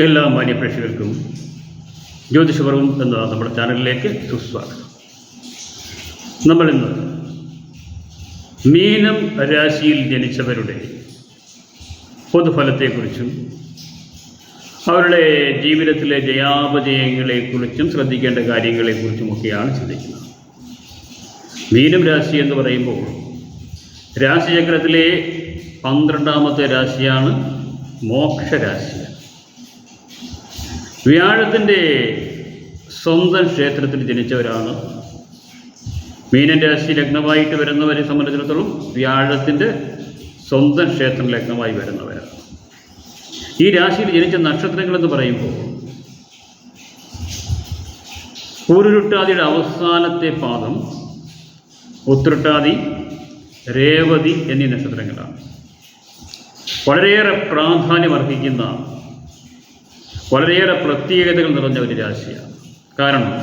എല്ലാ മാന്യപ്രേക്ഷകർക്കും ജ്യോതിഷപർവം എന്ന നമ്മുടെ ചാനലിലേക്ക് സുസ്വാഗതം. നമ്മളിന്ന് മീനം രാശിയിൽ ജനിച്ചവരുടെ പൊതുഫലത്തെക്കുറിച്ചും അവരുടെ ജീവിതത്തിലെ ജയാപജയങ്ങളെക്കുറിച്ചും ശ്രദ്ധിക്കേണ്ട കാര്യങ്ങളെക്കുറിച്ചുമൊക്കെയാണ് ചിന്തിക്കുന്നത്. മീനം രാശി എന്ന് പറയുമ്പോൾ രാശിചക്രത്തിലെ പന്ത്രണ്ടാമത്തെ രാശിയാണ് മോക്ഷരാശി. വ്യാഴത്തിന്റെ സ്വന്തം ക്ഷേത്രത്തിൽ ജനിച്ചവരാണ്. മീനൻ രാശി ലഗ്നമായിട്ട് വരുന്നവരെ സംബന്ധിച്ചിടത്തോളം വ്യാഴത്തിന്റെ സ്വന്തം ക്ഷേത്രം ലഗ്നമായി വരുന്നവരാണ്. ഈ രാശിയിൽ ജനിച്ച നക്ഷത്രങ്ങളെന്ന് പറയുമ്പോൾ പൂരുരുട്ടാതിയുടെ അവസാനത്തെ പാദം ഉത്രട്ടാതി രേവതി എന്നീ നക്ഷത്രങ്ങളാണ്. വളരെയേറെ പ്രാധാന്യമർഹിക്കുന്ന വളരെയേറെ പ്രത്യേകതകൾ നിറഞ്ഞ ഒരു രാശിയാണ്. കാരണം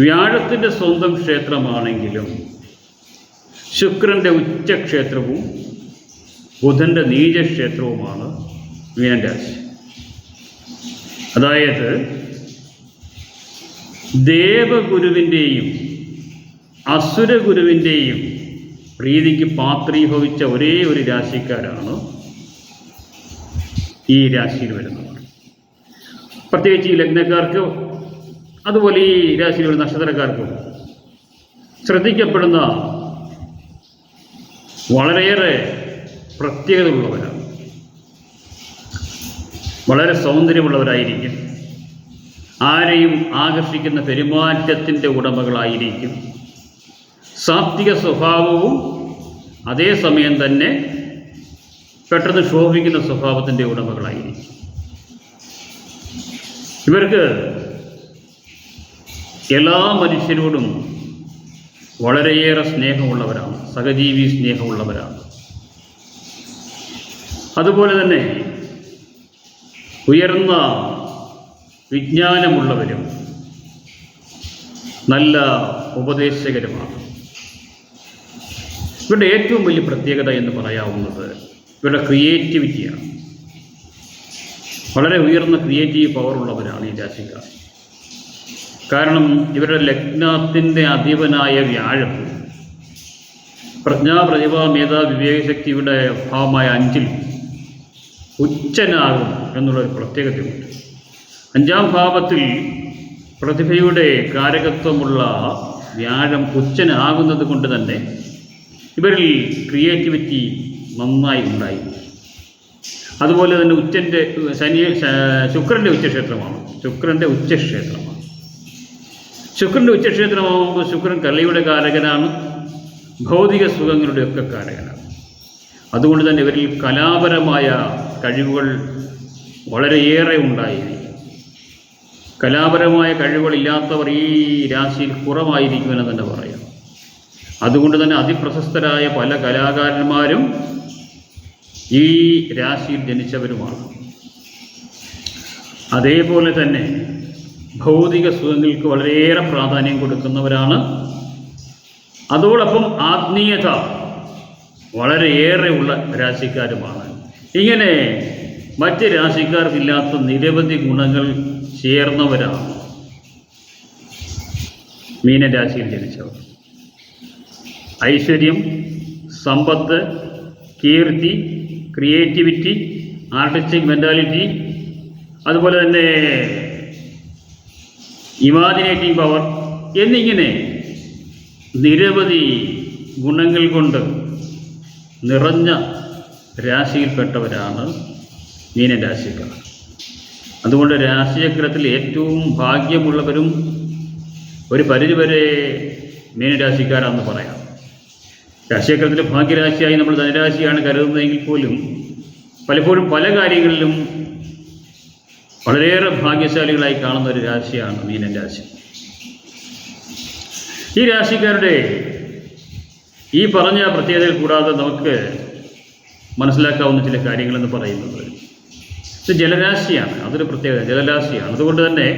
വ്യാഴത്തിന്റെ സ്വന്തം ക്ഷേത്രമാണെങ്കിലും ശുക്രന്റെ ഉച്ചക്ഷേത്രവും ബുധന്റെ നീചക്ഷേത്രവുമാണ് മീനരാശി അതായത് ദേവഗുരുവിന്റെയും അസുരഗുരുവിന്റെയും പ്രീതിക്ക് പാത്രീഭവിച്ച ഒരേ ഒരു രാശിക്കാരാണ് ഈ രാശിയിൽ വരുന്നവർ. പ്രത്യേകിച്ച് ഈ ലഗ്നക്കാർക്ക് അതുപോലെ ഈ രാശിയിലുള്ള നക്ഷത്രക്കാർക്കും ശ്രദ്ധിക്കപ്പെടുന്ന വളരെയേറെ പ്രത്യേകതയുള്ളവരാണ്. വളരെ സൗന്ദര്യമുള്ളവരായിരിക്കും. ആരെയും ആകർഷിക്കുന്ന പെരുമാറ്റത്തിന്റെ ഉടമകളായിരിക്കും. സാത്വിക സ്വഭാവവും അതേസമയം തന്നെ പെട്ടെന്ന് ശോഭിക്കുന്ന സ്വഭാവത്തിന്റെ ഉടമകളായിരിക്കും. ഇവർക്ക് എല്ലാ മനുഷ്യരോടും വളരെയേറെ സ്നേഹമുള്ളവരാണ് സഹജീവി സ്നേഹമുള്ളവരാണ്. അതുപോലെ തന്നെ ഉയർന്ന വിജ്ഞാനമുള്ളവരും നല്ല ഉപദേശകരുമാണ്. ഇവരുടെ ഏറ്റവും വലിയ പ്രത്യേകത എന്ന് പറയാവുന്നത് ഇവരുടെ ക്രിയേറ്റിവിറ്റിയാണ്. വളരെ ഉയർന്ന ക്രിയേറ്റീവ് പവർ ഉള്ളവരാണ് ഈ രാശിക്കാർ കാരണം ഇവരുടെ ലഗ്നത്തിന്റെ അധിപനായ വ്യാഴം പ്രജ്ഞാ പ്രതിഭ മേധ വിവേകശക്തിയുടെ ഭാവമായ അഞ്ചിൽ ഉച്ചനാകും എന്നുള്ളൊരു പ്രത്യേകതയുണ്ട്. അഞ്ചാം ഭാവത്തിൽ പ്രതിഭയുടെ കാരകത്വമുള്ള വ്യാഴം ഉച്ചനാകുന്നത് കൊണ്ട് തന്നെ ഇവരിൽ ക്രിയേറ്റിവിറ്റി നന്നായി ഉണ്ടായി. അതുപോലെ തന്നെ ഉച്ചന്റെ ശനി ശുക്രന്റെ ഉച്ചക്ഷേത്രമാണ്. ശുക്രന്റെ ഉച്ചക്ഷേത്രമാണ്. ശുക്രന്റെ ഉച്ചക്ഷേത്രമാകുമ്പോൾ ശുക്രൻ കലയുടെ കാരകനാണ്. ഭൗതിക സുഖങ്ങളുടെയൊക്കെ കാരകനാണ്. അതുകൊണ്ട് തന്നെ ഇവരിൽ കലാപരമായ കഴിവുകൾ വളരെയേറെ ഉണ്ടായിരിക്കും കലാപരമായ കഴിവുകളില്ലാത്തവർ ഈ രാശിയിൽ കുറവായിരിക്കുമെന്ന് തന്നെ പറയാം. അതുകൊണ്ട് തന്നെ അതിപ്രശസ്തരായ പല കലാകാരന്മാരും ഈ രാശിയിൽ ജനിച്ചവരുമാണ്. അതേപോലെ തന്നെ ഭൗതിക സുഖങ്ങൾക്ക് വളരെയേറെ പ്രാധാന്യം കൊടുക്കുന്നവരാണ്. അതോടൊപ്പം ആത്മീയത വളരെയേറെ ഉള്ള രാശിക്കാരുമാണ്. ഇങ്ങനെ മറ്റ് രാശിക്കാർക്കില്ലാത്ത നിരവധി ഗുണങ്ങൾ ചേർന്നവരാണ് മീനരാശിയിൽ ജനിച്ചവർ. ഐശ്വര്യം സമ്പത്ത് കീർത്തി ക്രിയേറ്റിവിറ്റി ആർട്ടിസ്റ്റിക് മെന്റാലിറ്റി അതുപോലെ തന്നെ ഇമാജിനേറ്റീവ് പവർ എന്നിങ്ങനെ നിരവധി ഗുണങ്ങൾ കൊണ്ട് നിറഞ്ഞ രാശിയിൽപ്പെട്ടവരാണ് മീനരാശിക്കാർ അതുകൊണ്ട് രാശിചക്രത്തിൽ ഏറ്റവും ഭാഗ്യമുള്ളവരും ഒരു പരിധിവരെ മീനരാശിക്കാരാണെന്ന് പറയാം. രാശിചക്രത്തിലെ ഭാഗ്യരാശിയായി നമ്മൾ ധനരാശിയാണ് കരുതുന്നതെങ്കിൽ പോലും പലപ്പോഴും പല കാര്യങ്ങളിലും വളരെയേറെ ഭാഗ്യശാലികളായി കാണുന്ന ഒരു രാശിയാണ് മീനൻ രാശി. ഈ രാശിക്കാരുടെ ഈ പറഞ്ഞ പ്രത്യേകതകൾ കൂടാതെ നമുക്ക് മനസ്സിലാക്കാവുന്ന ചില കാര്യങ്ങളെന്ന് പറയുന്നത് ഇത് ജലരാശിയാണ് അതൊരു പ്രത്യേകത ജലരാശിയാണ്. അതുകൊണ്ട് തന്നെ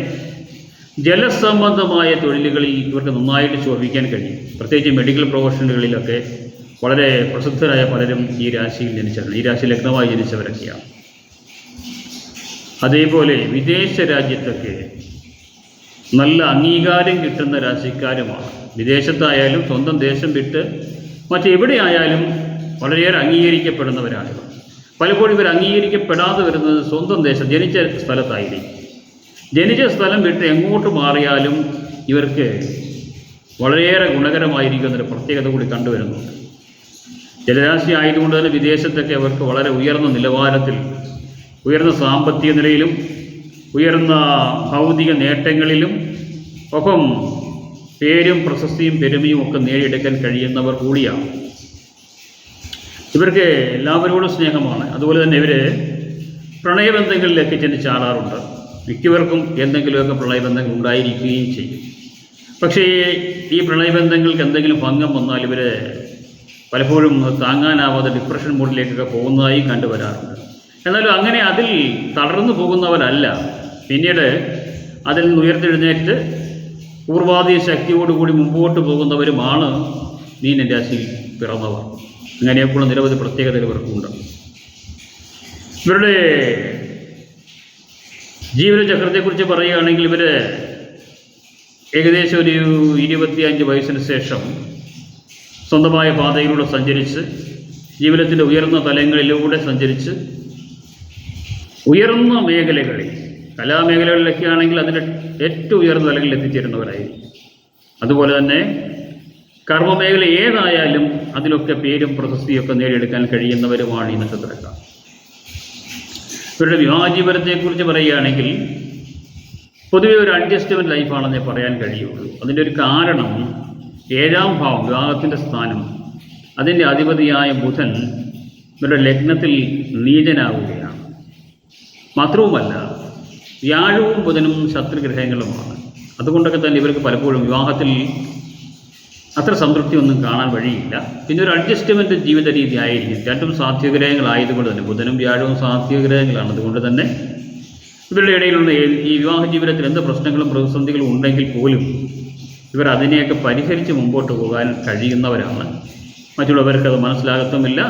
ജലസംബന്ധമായ തൊഴിലുകളിൽ ഇവർക്ക് നന്നായിട്ട് ശോഭിക്കാൻ കഴിയും. പ്രത്യേകിച്ച് മെഡിക്കൽ പ്രൊഫഷനുകളിലൊക്കെ വളരെ പ്രസിദ്ധരായ പലരും ഈ രാശിയിൽ ജനിച്ചവരാണ്. ഈ രാശി ലഗ്നമായി ജനിച്ചവരൊക്കെയാണ്. അതേപോലെ വിദേശ രാജ്യത്തൊക്കെ നല്ല അംഗീകാരം കിട്ടുന്ന രാശിക്കാരുമാണ്. വിദേശത്തായാലും സ്വന്തം ദേശം വിട്ട് മറ്റെവിടെയായാലും വളരെയേറെ അംഗീകരിക്കപ്പെടുന്നവരാണ് പലപ്പോഴും ഇവർ അംഗീകരിക്കപ്പെടാതെ വരുന്നത് സ്വന്തം ദേശം ജനിച്ച സ്ഥലത്തായിരിക്കും. ജനിച്ച സ്ഥലം വിട്ട് എങ്ങോട്ട് മാറിയാലും ഇവർക്ക് വളരെയേറെ ഗുണകരമായിരിക്കും എന്നൊരു പ്രത്യേകത കൂടി കണ്ടുവരുന്നുണ്ട് ജലരാശി ആയതുകൊണ്ട് തന്നെ വിദേശത്തൊക്കെ അവർക്ക് വളരെ ഉയർന്ന നിലവാരത്തിൽ ഉയർന്ന സാമ്പത്തിക നിലയിലും ഉയർന്ന ഭൗതിക നേട്ടങ്ങളിലും ഒപ്പം പേരും പ്രശസ്തിയും പെരുമയും ഒക്കെ നേടിയെടുക്കാൻ കഴിയുന്നവർ കൂടിയാണ്. ഇവർക്ക് എല്ലാവരോടും സ്നേഹമാണ്. അതുപോലെ തന്നെ ഇവർ പ്രണയബന്ധങ്ങളിലേക്ക് ചെന്ന് ചാടാറുണ്ട്. മിക്കവർക്കും എന്തെങ്കിലുമൊക്കെ പ്രളയബന്ധങ്ങൾ ഉണ്ടായിരിക്കുകയും ചെയ്യും. പക്ഷേ ഈ പ്രളയബന്ധങ്ങൾക്ക് എന്തെങ്കിലും ഭംഗം വന്നാൽ ഇവർ പലപ്പോഴും താങ്ങാനാവാതെ ഡിപ്രഷൻ മോഡിലേക്കൊക്കെ പോകുന്നതായി കണ്ടുവരാറുണ്ട്. എന്നാലും അങ്ങനെ അതിൽ തളർന്നു പോകുന്നവരല്ല. പിന്നീട് അതിൽ നിന്ന് ഉയർത്തെഴുന്നേറ്റ് പൂർവാധീന ശക്തിയോടുകൂടി മുമ്പോട്ട് പോകുന്നവരുമാണ് മീനൻ രാശിയിൽ പിറന്നവർ. അങ്ങനെയൊക്കെയുള്ള നിരവധി പ്രത്യേകതകൾ ഇവർക്കുണ്ട്. ഇവരുടെ ജീവിതചക്രത്തെക്കുറിച്ച് പറയുകയാണെങ്കിൽ ഇവർ ഏകദേശം ഒരു ഇരുപത്തിയഞ്ച് വയസ്സിന് ശേഷം സ്വന്തമായ പാതയിലൂടെ സഞ്ചരിച്ച് ജീവിതത്തിന്റെ ഉയർന്ന തലങ്ങളിലൂടെ സഞ്ചരിച്ച് ഉയർന്ന മേഖലകളിൽ കലാമേഖലകളിലൊക്കെ ആണെങ്കിൽ അതിന്റെ ഏറ്റവും ഉയർന്ന തലങ്ങളിൽ എത്തിച്ചേരുന്നവരായിരിക്കും. അതുപോലെ തന്നെ കർമ്മമേഖല ഏതായാലും അതിലൊക്കെ പേരും പ്രശസ്തിയൊക്കെ നേടിയെടുക്കാൻ കഴിയുന്നവരുമാണ് ഈ നക്ഷത്രക്കാർ ഇവരുടെ വിവാഹ ജീവിതത്തെക്കുറിച്ച് പറയുകയാണെങ്കിൽ പൊതുവെ ഒരു അഡ്ജസ്റ്റ്മെന്റ് ലൈഫാണെന്നേ പറയാൻ കഴിയുള്ളൂ. അതിന്റെ ഒരു കാരണം ഏഴാം ഭാവം വിവാഹത്തിന്റെ സ്ഥാനം അതിന്റെ അധിപതിയായ ബുധൻ ഇവരുടെ ലഗ്നത്തിൽ നീചനാവുകയാണ്. മാത്രവുമല്ല വ്യാഴവും ബുധനും ശത്രുഗ്രഹങ്ങളുമാണ്. അതുകൊണ്ടൊക്കെ തന്നെ ഇവർക്ക് പലപ്പോഴും വിവാഹത്തിൽ അത്ര സംതൃപ്തി ഒന്നും കാണാൻ വഴിയില്ല. പിന്നെ ഒരു അഡ്ജസ്റ്റ്മെന്റ് ജീവിത രീതി ആയിരിക്കും. രണ്ടും സാധ്യഗ്രഹങ്ങളായതുകൊണ്ട് തന്നെ ബുധനും വ്യാഴവും സാധ്യഗ്രഹങ്ങളാണ് അതുകൊണ്ട് തന്നെ ഇവരുടെ ഇടയിലുള്ള ഈ- വിവാഹ ജീവിതത്തിൽ എന്ത് പ്രശ്നങ്ങളും പ്രതിസന്ധികളും ഉണ്ടെങ്കിൽ പോലും ഇവർ അതിനെയൊക്കെ പരിഹരിച്ച് മുമ്പോട്ട് പോകാൻ കഴിയുന്നവരാണ്. മറ്റുള്ളവർക്ക് അത് മനസ്സിലാകത്തുമില്ല.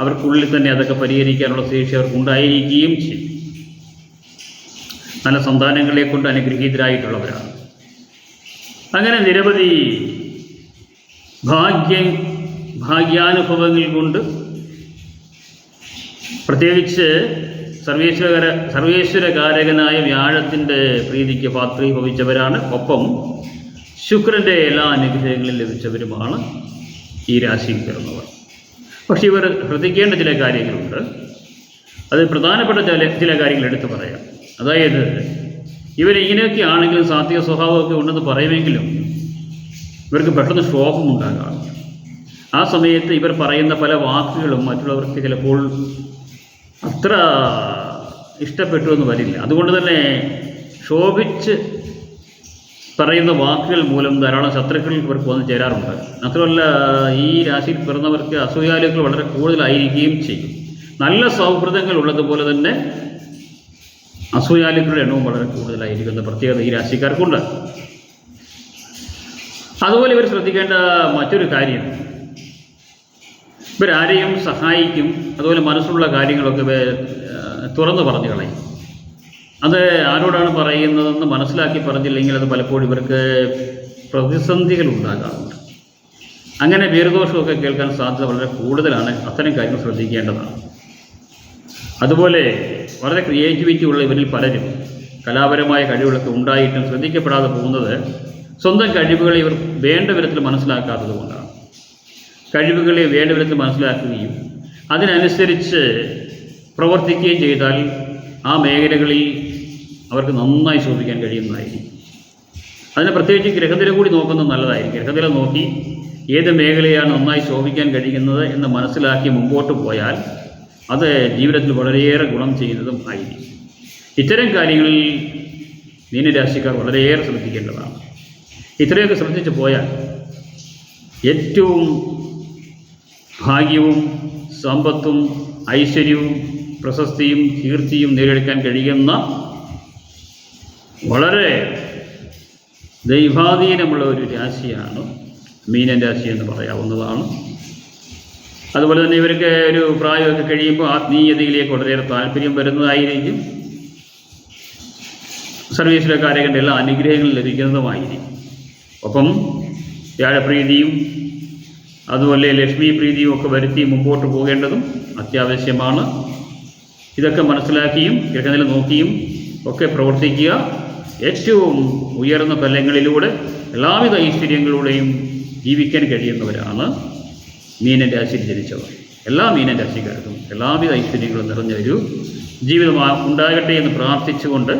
അവർക്കുള്ളിൽ തന്നെ അതൊക്കെ പരിഹരിക്കാനുള്ള ശേഷി അവർക്ക് ഉണ്ടായിരിക്കുകയും ചെയ്യും. നല്ല സന്താനങ്ങളെ കൊണ്ട് അനുഗ്രഹീതരായിട്ടുള്ളവരാണ്. അങ്ങനെ നിരവധി ഭാഗ്യ ഭാഗ്യാനുഭവങ്ങൾ കൊണ്ട് പ്രത്യേകിച്ച് സർവേശ്വര സർവേശ്വരകാരകനായ വ്യാഴത്തിന്റെ പ്രീതിക്ക് പാത്രീഭവിച്ചവരാണ്. ഒപ്പം ശുക്രന്റെ എല്ലാ അനുഗ്രഹങ്ങളും ലഭിച്ചവരുമാണ് ഈ രാശിയിൽ പിറന്നവർ. പക്ഷേ ഇവർ ശ്രദ്ധിക്കേണ്ട ചില കാര്യങ്ങളുണ്ട്. അത് പ്രധാനപ്പെട്ട ചില ചില കാര്യങ്ങൾ എടുത്തു പറയാം. അതായത് ഇവരിങ്ങനെയൊക്കെ ആണെങ്കിലും സാത്വിക സ്വഭാവമൊക്കെ ഉണ്ടെന്ന് പറയുമെങ്കിലും ഇവർക്ക് പെട്ടെന്ന് ക്ഷോഭം ഉണ്ടാകാം ആ സമയത്ത് ഇവർ പറയുന്ന പല വാക്കുകളും മറ്റുള്ളവർക്ക് ചിലപ്പോൾ അത്ര ഇഷ്ടപ്പെട്ടു എന്ന് വരില്ല. അതുകൊണ്ട് തന്നെ ശോഭിച്ച് പറയുന്ന വാക്കുകൾ മൂലം ധാരാളം ശത്രുക്കൾ ഇവർക്ക് വന്ന് ചേരാറുണ്ട്. മാത്രമല്ല ഈ രാശിയിൽ പിറന്നവർക്ക് അസൂയാലുകൾ വളരെ കൂടുതലായിരിക്കുകയും ചെയ്യും. നല്ല സൗഹൃദങ്ങൾ ഉള്ളതുപോലെ തന്നെ അസൂയാലുക്കളുടെ എണ്ണവും വളരെ കൂടുതലായിരിക്കുന്ന പ്രത്യേകത ഈ രാശിക്കാർക്കുണ്ട്. അതുപോലെ ഇവർ ശ്രദ്ധിക്കേണ്ട മറ്റൊരു കാര്യം. ഇവരാരെയും സഹായിക്കും. അതുപോലെ മനസ്സിലുള്ള കാര്യങ്ങളൊക്കെ തുറന്നു പറഞ്ഞു കളയും. അത് ആരോടാണ് പറയുന്നതെന്ന് മനസ്സിലാക്കി പറഞ്ഞില്ലെങ്കിൽ അത് പലപ്പോഴും ഇവർക്ക് പ്രതിസന്ധികൾ ഉണ്ടാകാറുണ്ട്. അങ്ങനെ വീരദോഷമൊക്കെ കേൾക്കാൻ സാധ്യത വളരെ കൂടുതലാണ്. അത്തരം കാര്യങ്ങൾ ശ്രദ്ധിക്കേണ്ടതാണ്. അതുപോലെ വളരെ ക്രിയേറ്റിവിറ്റി ഉള്ള ഇവരിൽ പലരും കലാപരമായ കഴിവുകളൊക്കെ ഉണ്ടായിട്ടും ശ്രദ്ധിക്കപ്പെടാതെ പോകുന്നത് സ്വന്തം കഴിവുകളെ ഇവർ വേണ്ട വിധത്തിൽ മനസ്സിലാക്കാത്തത് കൊണ്ടാണ്. കഴിവുകളെ വേണ്ട വിധത്തിൽ മനസ്സിലാക്കുകയും അതിനനുസരിച്ച് പ്രവർത്തിക്കുകയും ചെയ്താൽ ആ മേഖലകളിൽ അവർക്ക് നന്നായി ശോഭിക്കാൻ കഴിയുന്നതായിരിക്കും. അതിന് പ്രത്യേകിച്ച് ഗ്രഹത്തിലെ കൂടി നോക്കുന്നത് നല്ലതായിരിക്കും. ഗ്രഹത്തിലെ നോക്കി ഏത് മേഖലയാണ് നന്നായി ശോഭിക്കാൻ കഴിയുന്നത് എന്ന് മനസ്സിലാക്കി മുമ്പോട്ട് പോയാൽ അത് ജീവിതത്തിൽ വളരെയേറെ ഗുണം ചെയ്യുന്നതും ആയിരിക്കും. ഇത്തരം കാര്യങ്ങളിൽ മീനരാശിക്കാർ വളരെയേറെ ശ്രദ്ധിക്കേണ്ടതാണ്. ഇത്രയൊക്കെ ശ്രദ്ധിച്ചു പോയാൽ ഏറ്റവും ഭാഗ്യവും സമ്പത്തും ഐശ്വര്യവും പ്രശസ്തിയും കീർത്തിയും നേടിയെടുക്കാൻ കഴിയുന്ന വളരെ ദൈവാധീനമുള്ള ഒരു രാശിയാണ് മീനൻ രാശി എന്ന് പറയാവുന്നതാണ്. അതുപോലെ തന്നെ ഇവർക്ക് ഒരു പ്രായമൊക്കെ കഴിയുമ്പോൾ ആത്മീയതയിലേക്ക് വളരെയേറെ താല്പര്യം വരുന്നതായിരിക്കും. സർവീസിലെ കാര്യങ്ങളുടെ എല്ലാ അനുഗ്രഹങ്ങളും ലഭിക്കുന്നതുമായിരിക്കും. ഒപ്പം വ്യാഴപ്രീതിയും അതുപോലെ ലക്ഷ്മി പ്രീതിയും ഒക്കെ വരുത്തി മുമ്പോട്ട് പോകേണ്ടതും അത്യാവശ്യമാണ്. ഇതൊക്കെ മനസ്സിലാക്കിയും ഗ്രഹനില നോക്കിയും ഒക്കെ പ്രവർത്തിക്കുക. ഏറ്റവും ഉയർന്ന തലങ്ങളിലൂടെ എല്ലാവിധ ഐശ്വര്യങ്ങളിലൂടെയും ജീവിക്കാൻ കഴിയുന്നവരാണ് മീനൻ രാശിയിൽ ജനിച്ചവർ. എല്ലാ മീനൻ രാശിക്കാർക്കും എല്ലാവിധ ഐശ്വര്യങ്ങളും നിറഞ്ഞ ഒരു ജീവിതം ഉണ്ടാകട്ടെ എന്ന് പ്രാർത്ഥിച്ചുകൊണ്ട്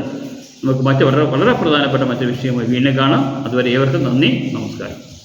നമുക്ക് മറ്റ് വളരെ വളരെ പ്രധാനപ്പെട്ട മറ്റൊരു വിഷയമായി വീണ്ടും കാണാം. അതുവരെ ഏവർക്കും നന്ദി നമസ്കാരം.